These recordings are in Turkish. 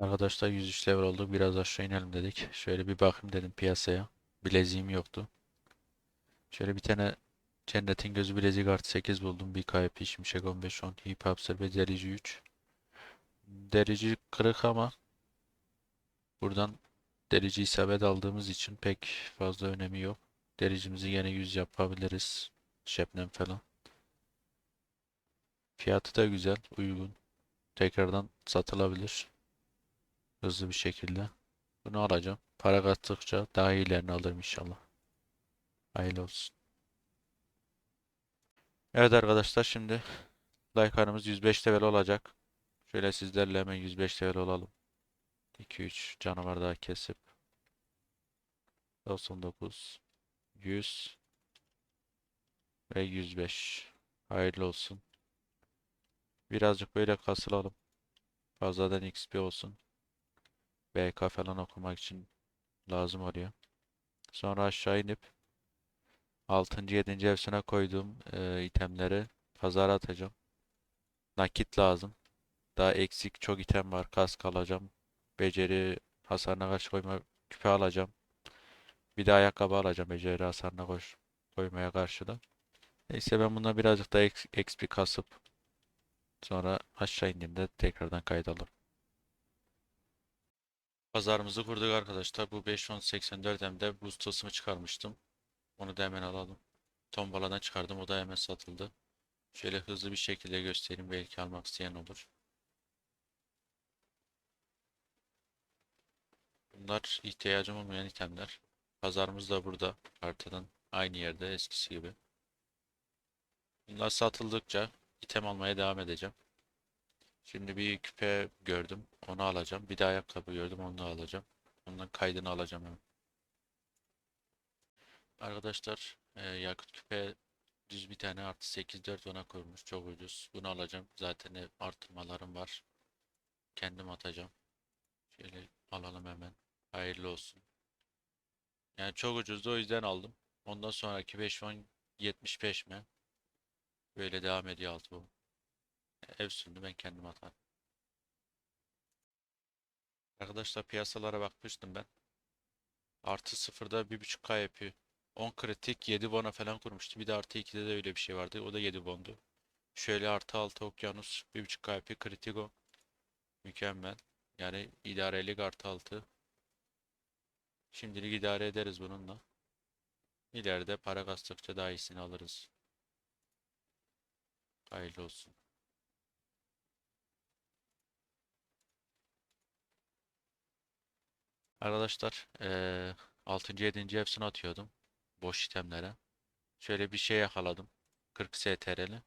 Arkadaşlar 103 level olduk. Biraz aşağı inelim dedik. Şöyle bir bakayım dedim piyasaya. Bileziğim yoktu. Şöyle bir tane Cennetin Gözü bilezik artı 8 buldum. Bir KP Şimşek 15 10 Hip Hopster ve Derici 3. Derici kırık ama buradan derici isabet aldığımız için pek fazla önemi yok. Dericimizi yine 100 yapabiliriz. Şebnem falan. Fiyatı da güzel, uygun. Tekrardan satılabilir. Hızlı bir şekilde. Bunu alacağım. Para kattıkça daha iyilerini alırım inşallah. Hayırlı olsun. Evet arkadaşlar şimdi like'larımız 105 level olacak. Şöyle sizlerle hemen 105 level olalım. 2-3 canavar daha kesip 99 100 ve 105 hayırlı olsun. Birazcık böyle kasılalım. Fazladan XP olsun. BK falan okumak için lazım oluyor. Sonra aşağı inip 6. 7. evsine koyduğum e, itemleri pazara atacağım. Nakit lazım. Daha eksik çok item var. Kask alacağım. Beceri hasarına karşı koyma küpe alacağım. Bir de ayakkabı alacağım beceri hasarına koş koymaya karşı da. Neyse ben buna birazcık da XP kasıp sonra aşağı indiğimde tekrardan kaydalım. Pazarımızı kurduk arkadaşlar. Bu 5.10.84M'de boost tılsımı çıkarmıştım. Onu da hemen alalım. Tombaladan çıkardım. O da hemen satıldı. Şöyle hızlı bir şekilde göstereyim. Belki almak isteyen olur. Bunlar ihtiyacım olmayan itemler. Pazarımız da burada. Haritadan aynı yerde eskisi gibi. Bunlar satıldıkça item almaya devam edeceğim. Şimdi bir küpe gördüm. Onu alacağım. Bir de ayakkabı gördüm. Onu da alacağım. Ondan kaydını alacağım hemen. Arkadaşlar e, yakıt küpe düz bir tane artı 8 4 ona koymuş. Çok ucuz. Bunu alacağım. Zaten artırmalarım var. Kendim atacağım. Şöyle alalım hemen. Hayırlı olsun. Yani çok ucuzdu o yüzden aldım. Ondan sonraki 5 10 75 mi? Böyle devam ediyor altı bu. Ev sürdü ben kendim atarım. Arkadaşlar piyasalara bakmıştım ben. Artı sıfırda 1.5K yapıyor. 10 kritik 7 bona falan kurmuştu. Bir de artı 2'de de öyle bir şey vardı. O da 7 bondu. Şöyle artı 6 okyanus 1.5K yapıyor. Kritik o. Mükemmel. Yani idarelik artı 6. Şimdilik idare ederiz bununla. İleride para kastıkça daha iyisini alırız. Hayırlı olsun. Arkadaşlar eee 6. 7. hepsini atıyordum. Boş itemlere. Şöyle bir şey yakaladım. 40 STR'li.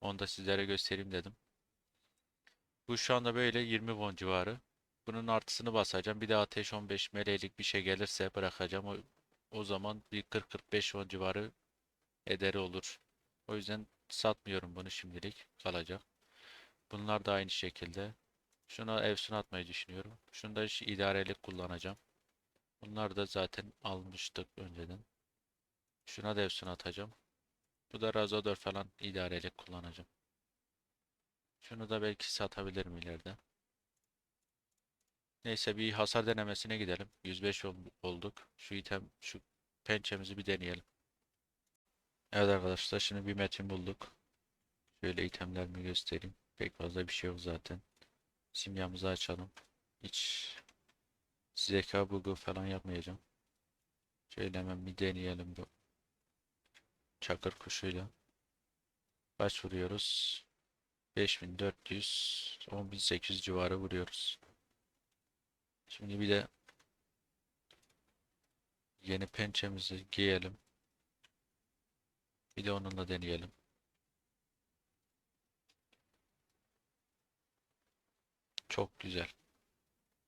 Onu da sizlere göstereyim dedim. Bu şu anda böyle 20 won civarı. Bunun artısını basacağım. Bir de ateş 15 meleğilik bir şey gelirse bırakacağım. O, o zaman bir 40-45 won civarı ederi olur. O yüzden satmıyorum bunu şimdilik. Kalacak. Bunlar da aynı şekilde. Şuna Efsun atmayı düşünüyorum. Şunu da idarelik kullanacağım. Bunlar da zaten almıştık önceden. Şuna da Efsun atacağım. Bu da Razodor falan idarelik kullanacağım. Şunu da belki satabilirim ileride. Neyse bir hasar denemesine gidelim. 105 ol- olduk. Şu item, şu pençemizi bir deneyelim. Evet arkadaşlar şimdi bir metin bulduk. Şöyle itemlerimi göstereyim. Pek fazla bir şey yok zaten. Simyamızı açalım. Hiç zeka bug'u falan yapmayacağım. Şöyle hemen bir deneyelim bu çakır kuşuyla. Kaç vuruyoruz? 5400 10800 civarı vuruyoruz. Şimdi bir de yeni pençemizi giyelim. Bir de onunla deneyelim. Çok güzel.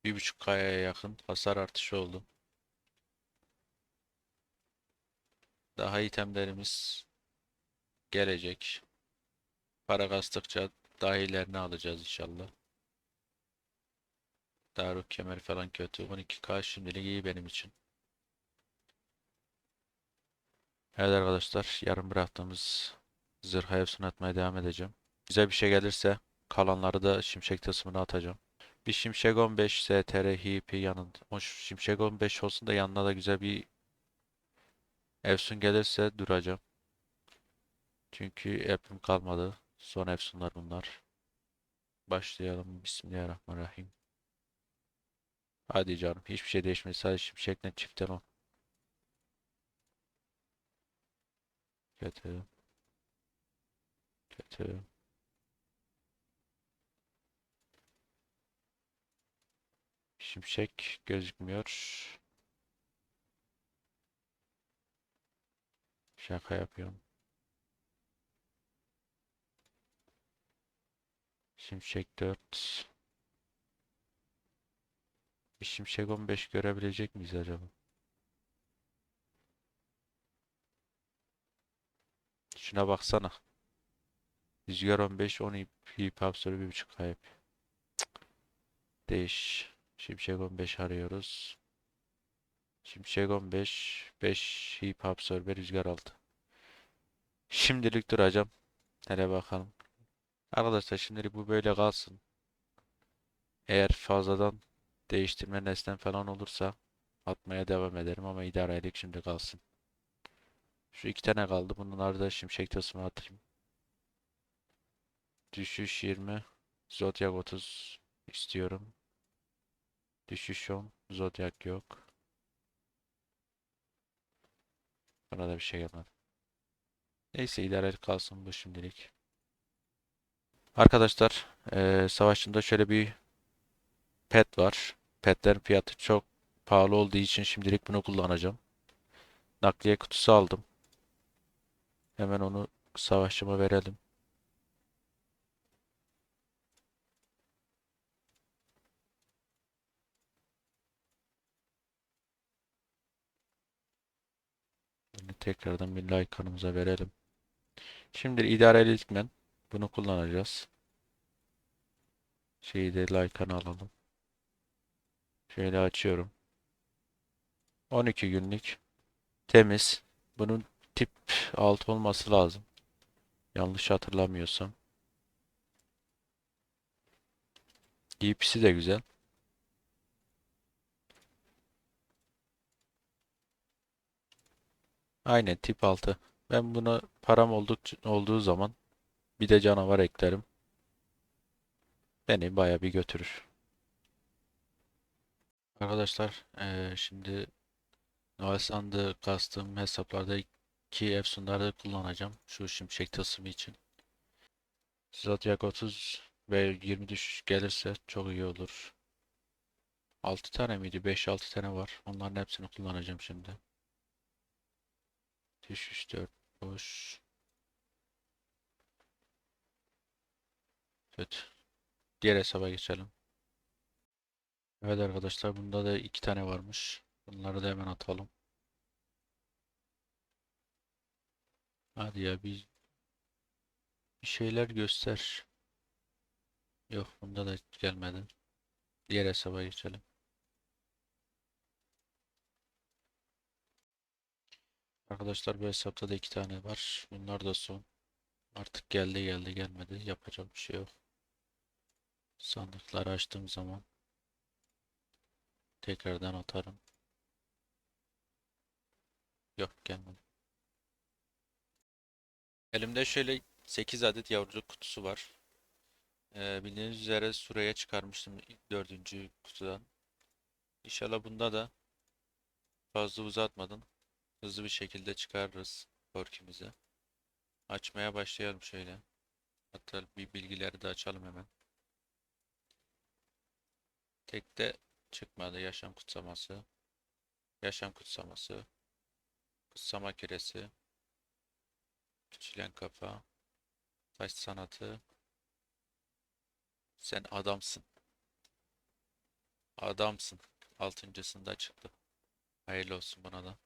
1.5 kaya yakın hasar artışı oldu. Daha itemlerimiz gelecek. Para kastıkça daha iyilerini alacağız inşallah. Daruk kemer falan kötü. 12K şimdilik iyi benim için. Evet arkadaşlar yarın bıraktığımız zırha hepsini atmaya devam edeceğim. Bize bir şey gelirse kalanları da şimşek tasımına atacağım. Bir Şimşek 15 STR HIP yanında. O Şimşek 15 olsun da yanına da güzel bir Efsun gelirse duracağım. Çünkü app'im kalmadı. Son Efsunlar bunlar. Başlayalım. Bismillahirrahmanirrahim. Hadi canım. Hiçbir şey değişmedi. Sadece Şimşek'le çiftten on. Kötü. Kötü. Şimşek gözükmüyor. Şaka yapıyorum. Şimşek 4. Bir Şimşek 15 görebilecek miyiz acaba? Şuna baksana. Rüzgar 15, 10 hip, hip hop sonra 1.5 kayıp. Değiş. Şimşek 15 arıyoruz. Şimşek 15, 5 hip server rüzgar altı. Şimdilik duracağım. Hele bakalım. Arkadaşlar şimdilik bu böyle kalsın. Eğer fazladan değiştirme nesnem falan olursa atmaya devam ederim ama idarelik şimdi kalsın. Şu iki tane kaldı. Bunları da şimşek tasımı atayım. Düşüş 20. Zodiac 30 istiyorum. Düşüş 10. Zodiac yok. Buna da bir şey gelmedi. Neyse idarelik kalsın bu şimdilik. Arkadaşlar eee savaşçımda şöyle bir pet var. Petlerin fiyatı çok pahalı olduğu için şimdilik bunu kullanacağım. Nakliye kutusu aldım. Hemen onu savaşçıma verelim. Tekrardan bir like'ımıza verelim. Şimdi idareli dikmen bunu kullanacağız. Şeyi de like'ını alalım. Şöyle açıyorum. 12 günlük temiz. Bunun tip 6 olması lazım. Yanlış hatırlamıyorsam. DP'si de güzel. Aynen tip 6. Ben buna param oldukça, olduğu zaman bir de canavar eklerim. Beni baya bir götürür. Arkadaşlar eee, şimdi Noel sandığı kastığım hesaplardaki efsunları kullanacağım. Şu şimşek tasımı için. Zodiac 30 ve 20 düşüş gelirse çok iyi olur. 6 tane miydi? 5-6 tane var. Onların hepsini kullanacağım şimdi. Düşüş 4 boş. Evet. Diğer hesaba geçelim. Evet arkadaşlar bunda da iki tane varmış. Bunları da hemen atalım. Hadi ya bir bir şeyler göster. Yok bunda da gelmedi. Diğer hesaba geçelim. Arkadaşlar bu hesapta da iki tane var. Bunlar da son. Artık geldi geldi gelmedi. Yapacak bir şey yok. Sandıkları açtığım zaman tekrardan atarım. Yok gelmedi. Elimde şöyle 8 adet yavrucuk kutusu var. Ee, bildiğiniz üzere Sura'ya çıkarmıştım ilk dördüncü kutudan. İnşallah bunda da fazla uzatmadan hızlı bir şekilde çıkarırız korkimizi. Açmaya başlayalım şöyle. Hatta bir bilgileri de açalım hemen. Tekte çıkmadı. Yaşam kutsaması. Yaşam kutsaması. Kutsama küresi. Küçülen kafa. Taş sanatı. Sen adamsın. Adamsın. Altıncısında çıktı. Hayırlı olsun bana da.